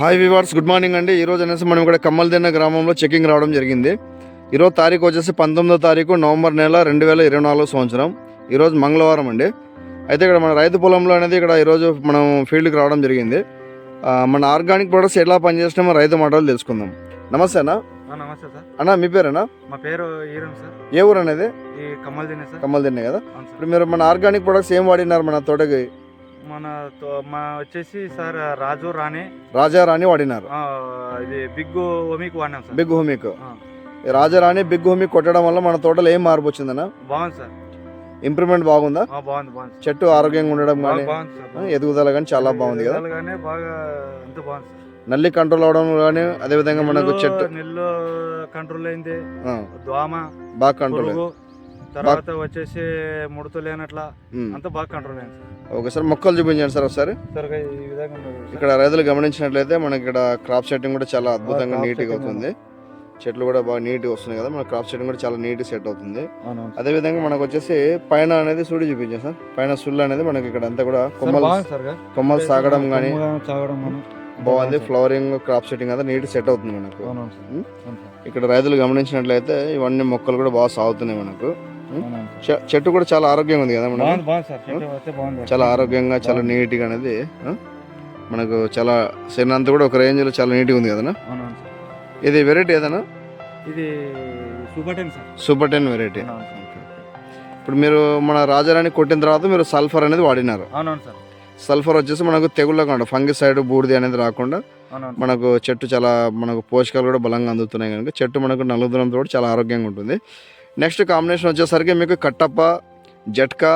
Hi వివార్స్ good morning అండి. ఈరోజు అనేసి మనం ఇక్కడ కమ్మల్దిన్న గ్రామంలో చెకింగ్ రావడం జరిగింది. ఈరోజు తారీఖు వచ్చేసి పంతొమ్మిదో తారీఖు నవంబర్ నెల రెండు వేల ఇరవై నాలుగు సంవత్సరం. ఈరోజు మంగళవారం అండి. అయితే ఇక్కడ మన రైతు పొలంలో అనేది ఇక్కడ ఈరోజు మనం ఫీల్డ్కి రావడం జరిగింది. మన ఆర్గానిక్ ప్రొడక్ట్స్ ఎలా పనిచేస్తున్నామో రైతు మాటలు తెలుసుకుందాం. నమస్తే అన్న. నమస్తే సార్. అన్న మీ పేరేనా? మా పేరు సార్. ఏ ఊరు అనేది? కమ్మల్ కదా. ఇప్పుడు మీరు మన ఆర్గానిక్ ప్రొడక్ట్స్ ఏం వాడినారు మన తోటకి? మన తో- మా వచ్చేసి సార్ రాజు రాణి. రాజారాణి వాడినారు. ఆ, ఇది బిగ్ ఒమికి వాడినాం sir. Big humic. రాజారాణి big humic కొట్టడం వల్ల మన తోటలో ఏం మార్పు వచ్చిందన్న? బాగుంది సార్. ఇంప్రూవ్మెంట్ బాగుందా? బాగుంది బాగుంది. చెట్టు ఆరోగ్యంగా ఉండడం కానీ. ఎదుగుదల కానీ చాలా బాగుంది కదా? బాగా అంత బాగుంది నల్లి కంట్రోల్ అవడం కానీ అదేవిధంగా మనకు నెల్లు- చెట్టు నెల్లు కంట్రోల్ అయింది. దోమ బాగా కంట్రోల్ తర్వాత వచ్చేసి ముడత లేనట్ల అంత బాగా కంట్రోల్ అయింది సార్. ఓకే సార్ మొక్కలు చూపించండి సార్ ఒకసారి. ఇక్కడ రైతులు గమనించినట్లయితే మనకి ఇక్కడ క్రాప్ సెట్టింగ్ కూడా చాలా అద్భుతంగా నీట్గా setting అవుతుంది. చెట్లు కూడా బాగా నీట్గా వస్తున్నాయి కదా మన క్రాప్ సెట్టింగ్ కూడా చాలా నీట్గా సెట్ అవుతుంది. అదేవిధంగా మనకు వచ్చేసి పైన అనేది సుడి చూపించాం సార్. పైన సుళ్ళు అనేది మనకి ఇక్కడ అంతా కూడా కొమ్మలు గా. కొమ్మలు సాగడం కానీ బాగుంది ఫ్లవరింగ్ క్రాప్ సెట్టింగ్ అంతా నీట్ సెట్ అవుతుంది మనకు. ఇక్కడ రైతులు గమనించినట్లయితే ఇవన్నీ మొక్కలు కూడా బాగా సాగుతున్నాయి మనకు. చెట్టు కూడా చాలా ఆరోగ్యంగా ఉంది కదా బాగుంది చాలా ఆరోగ్యంగా చాలా. నీట్గా అనేది? మనకు చాలా అంతా కూడా ఒక రేంజ్లో చాలా నీట్గా ఉంది కదా. ఇది వెరైటీ ఏదైనా ఇది సూపర్ టెన్ వెరైటీ. ఇప్పుడు మీరు మన రాజారాణి కొట్టిన తర్వాత మీరు సల్ఫర్ అనేది వాడినారు సల్ఫర్ వచ్చేసి మనకు తెగుళ్ళ కాకుండా ఫంగిసైడ్ బూడిది అనేది రాకుండా. మనకు చెట్టు చాలా మనకు పోషకాలు కూడా బలంగా అందుతున్నాయి కనుక చెట్టు మనకు నలుగుదనంతో కూడా చాలా ఆరోగ్యంగా ఉంటుంది నెక్స్ట్ కాంబినేషన్ వచ్చేసరికి మీకు కట్టప్ప జట్కా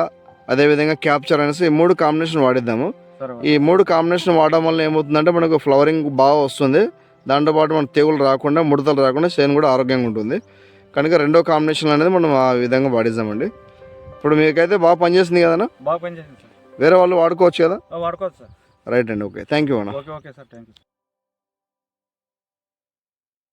అదేవిధంగా క్యాప్చర్ అనేసి ఈ మూడు కాంబినేషన్ వాడిద్దాము. ఈ మూడు కాంబినేషన్ వాడడం వల్ల ఏమవుతుందంటే మనకు ఫ్లవరింగ్ బాగా వస్తుంది. దాంతోపాటు మన తెగులు రాకుండా ముడతలు రాకుండా చేను కూడా ఆరోగ్యంగా ఉంటుంది. కనుక రెండో కాంబినేషన్ అనేది మనం ఆ విధంగా వాడిద్దామండి. ఇప్పుడు మీకైతే బాగా పనిచేస్తుంది కదన్నా? బాగా పనిచేసింది వేరే వాళ్ళు వాడుకోవచ్చు కదా? వాడుకోవచ్చు సార్. రైట్ అండి ఓకే. థ్యాంక్ యూ అన్న. Okay okay sir. Thank you